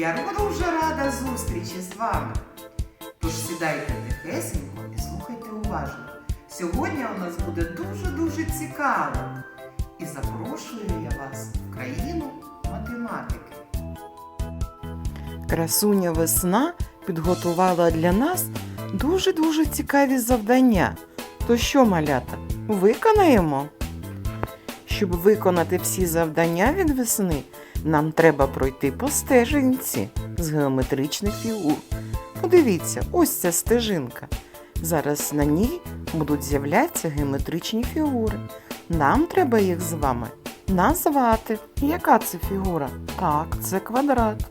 Я дуже рада зустрічі з вами. Тож сідайте тихесенько і слухайте уважно. Сьогодні у нас буде дуже-дуже цікаво. І запрошую я вас в країну математики. Красуня весна підготувала для нас дуже-дуже цікаві завдання. То що, малята, виконаємо? Щоб виконати всі завдання від весни, нам треба пройти по стежинці з геометричних фігур. Подивіться, ось ця стежинка. Зараз на ній будуть з'являтися геометричні фігури. Нам треба їх з вами назвати. Яка це фігура? Так, це квадрат.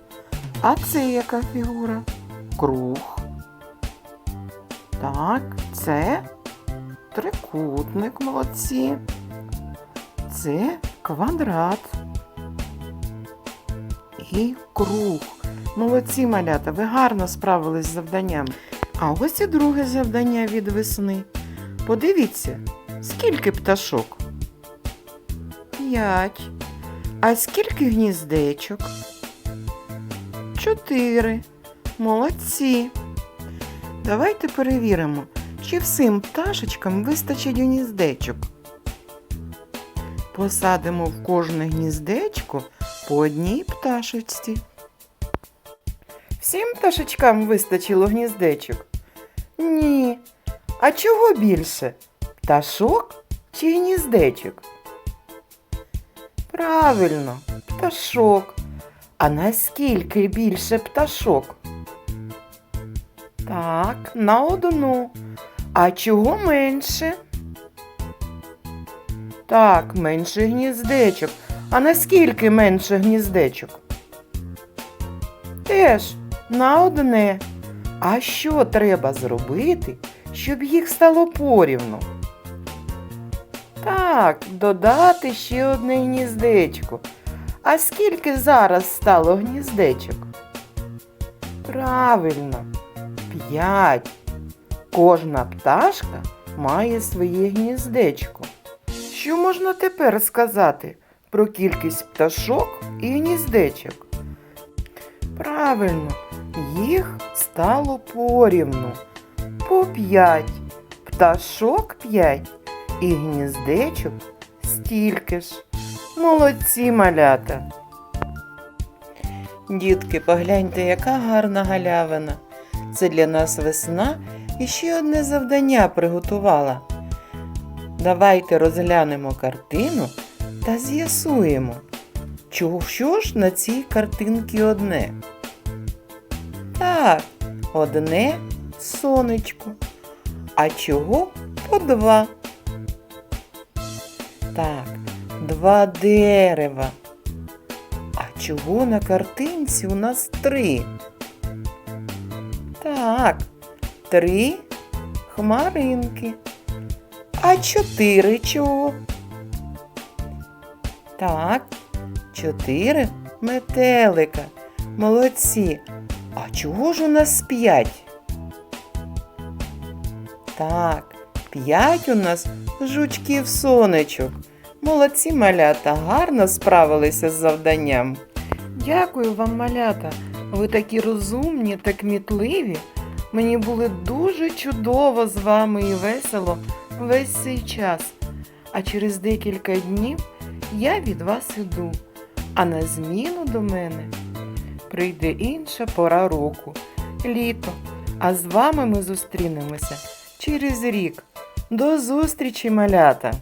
А це яка фігура? Круг. Так, це трикутник, молодці. Це квадрат. І круг. Молодці, малята, ви гарно справились з завданням. А ось і друге завдання від весни. Подивіться, скільки пташок? П'ять. А скільки гніздечок? Чотири. Молодці. Давайте перевіримо, чи всім пташечкам вистачить гніздечок. Посадимо в кожне гніздечко по одній пташечці. Всім пташечкам вистачило гніздечок? Ні. А чого більше? Пташок чи гніздечок? Правильно, пташок. А наскільки більше пташок? Так, на одну. А чого менше? Так, менше гніздечок. А наскільки менше гніздечок? Теж на одне. А що треба зробити, щоб їх стало порівну? Так, додати ще одне гніздечко. А скільки зараз стало гніздечок? Правильно, п'ять. Кожна пташка має своє гніздечко. Що можна тепер сказати про кількість пташок і гніздечок? Правильно, їх стало порівну. По п'ять. Пташок п'ять і гніздечок стільки ж. Молодці малята. Дітки, погляньте, яка гарна галявина. Це для нас весна і ще одне завдання приготувала. Давайте розглянемо картину та з'ясуємо, чого що ж на цій картинці одне. Так, одне сонечко. А чого по два? Так, два дерева. А чого на картинці у нас три? Так, три хмаринки. А чотири чого? Так, чотири метелика. Молодці. А чого ж у нас п'ять? Так, п'ять у нас жучків сонечок. Молодці малята, гарно справилися з завданням. Дякую вам, малята. Ви такі розумні та кмітливі. Мені було дуже чудово з вами і весело весь цей час. А через декілька днів я від вас іду, а на зміну до мене прийде інша пора року літо. А з вами ми зустрінемося через рік. До зустрічі, малята!